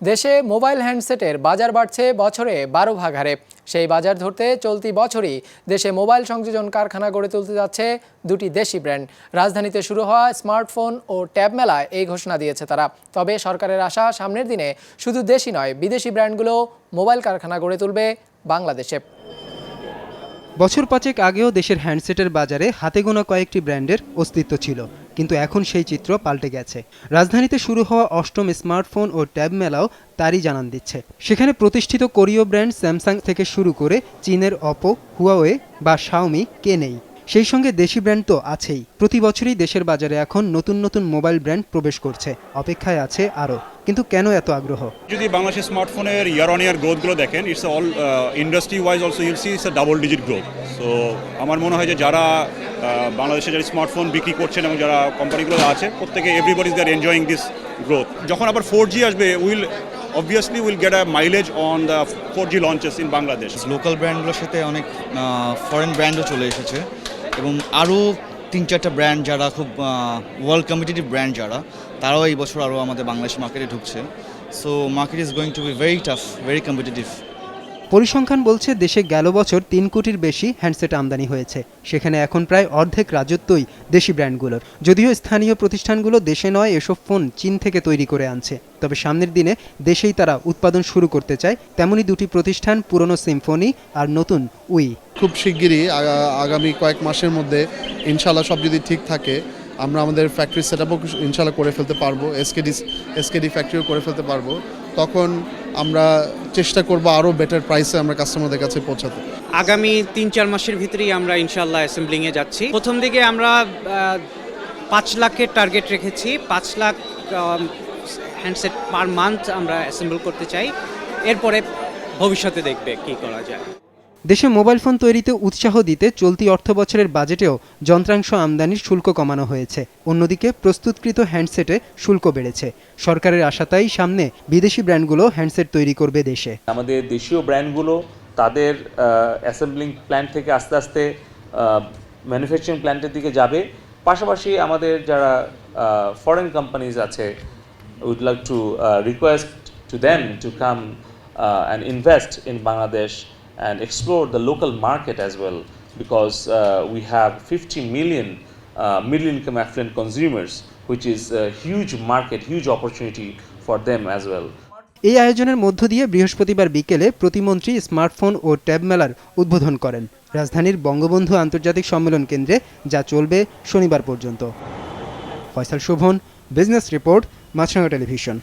দেশে মোবাইল হ্যান্ডসেটের বাজার বাড়ছে বছরে বারো ভাগ হারে। সেই বাজার ধরতে চলতি বছরই দেশে মোবাইল সংযোজন কারখানা গড়ে তুলতে যাচ্ছে দুটি দেশি ব্র্যান্ড। রাজধানীতে শুরু হওয়া স্মার্টফোন ও ট্যাব মেলায় এই ঘোষণা দিয়েছে তারা। তবে সরকারের আশা, সামনের দিনে শুধু দেশি নয়, বিদেশি ব্র্যান্ডগুলো মোবাইল কারখানা গড়ে তুলবে বাংলাদেশে। বছর পাঁচেক আগেও দেশের হ্যান্ডসেটের বাজারে হাতে গোনা কয়েকটি ব্র্যান্ডের অস্তিত্ব ছিল, কিন্তু এখন সেই চিত্র পাল্টে গেছে। রাজধানীতে শুরু হওয়া অষ্টম স্মার্টফোন ও ট্যাব মেলাও তারই জানান দিচ্ছে। সেখানে প্রতিষ্ঠিত কোরীয় ব্র্যান্ড স্যামসাং থেকে শুরু করে চীনের অপো হুয়াওয়ে বা শাওমি কে নেই? সেই সঙ্গে দেশি ব্র্যান্ড তো আছেই। প্রতি বছরই দেশের বাজারে এখন নতুন নতুন মোবাইল ব্র্যান্ড প্রবেশ করছে। অপেক্ষায় আছে আরও। কিন্তু কেন এত আগ্রহ? যদি বাংলাদেশের স্মার্টফোনের ইয়ার অন ইয়ার গ্রোথগুলো দেখেন it's all industry wise also you'll see it's double digit growth so আমার মনে হয় যে যারা আহ, বাংলাদেশে যারা স্মার্টফোন বিক্রি করছেন এবং যারা কোম্পানিগুলো আছে প্রত্যেকে everybody is there enjoying this growth যখন আবার ফোর জি আসবে will obviously will get a mileage on the four G launches in Bangladesh local ব্র্যান্ডগুলোর সাথে অনেক ফরেন ব্র্যান্ডও চলে এসেছে এবং আরও তিন চারটা ব্র্যান্ড যারা খুব ওয়ার্ল্ড কম্পিটিটিভ ব্র্যান্ড যারা, তারাও এই বছর আরও আমাদের বাংলাদেশ মার্কেটে ঢুকছে। So market is going to be very tough very competitive পরিসংখ্যান বলছে দেশে গেল বছর তিন কোটির বেশি হ্যান্ডসেট আমদানি হয়েছে। সেখানে এখন প্রায় অর্ধেক রাজত্বই দেশি ব্র্যান্ডগুলোর যদিও স্থানীয় প্রতিষ্ঠানগুলো দেশে নয়, এসব ফোন চীন থেকে তৈরি করে আনছে। তবে সামনের দিনে দেশেই তারা উৎপাদন শুরু করতে চায় তেমনি দুটি প্রতিষ্ঠান, পুরনো সিম্ফনি আর নতুন উই খুব শিগগিরই আগামী কয়েক মাসের মধ্যে ইনশাল্লাহ সব যদি ঠিক থাকে, আমরা আমাদের ফ্যাক্টরি সেট আপও ইনশাল্লাহ করে ফেলতে পারব এসকেডি এসকেডি ফ্যাক্টরিও করে ফেলতে পারব। তখন আমরা চেষ্টা করব আরও বেটার প্রাইসে আমরা কাস্টমারদের কাছে পৌঁছাতে। আগামী তিন চার মাসের ভিতরেই আমরা ইনশাল্লাহ অ্যাসেম্বলিংয়ে যাচ্ছি। প্রথম দিকে আমরা পাঁচ লাখের টার্গেট রেখেছি। পাঁচ লাখ হ্যান্ডসেট পার মান্থ আমরা অ্যাসেম্বল করতে চাই। এরপরে ভবিষ্যতে দেখবে কি করা যায়। দেশে মোবাইল ফোন তৈরিতে উৎসাহ দিতে চলতি অর্থ বছরের বাজেটেও যন্ত্রাংশ আমদানির শুল্ক কমানো হয়েছে। অন্যদিকে প্রস্তুতকৃত হ্যান্ডসেটে শুল্ক বেড়েছে। সরকারের আশা তাই সামনে বিদেশি ব্র্যান্ডগুলো হ্যান্ডসেট তৈরি করবে দেশে। আমাদের দেশীয় ব্র্যান্ডগুলো তাদের অ্যাসেম্বলিং প্ল্যান্ট থেকে আস্তে আস্তে ম্যানুফ্যাকচারিং প্ল্যান্টের দিকে যাবে। পাশাপাশি আমাদের যারা ফরেন কোম্পানিজ আছে we'd like to request to them to come and invest in Bangladesh and explore the local market as well because we have fifty million middle income affluent consumers, which is a huge market, huge opportunity for them as well. এই আয়োজনের মধ্য দিয়ে বৃহস্পতিবার বিকেলে প্রতিমন্ত্রী smartphone ও tab মেলার উদ্বোধন করেন। রাজধানীর বঙ্গবন্ধু আন্তর্জাতিক সম্মেলন কেন্দ্রে যা চলবে শনিবার পর্যন্ত। Faisal Shovon, business report, Maasranga television.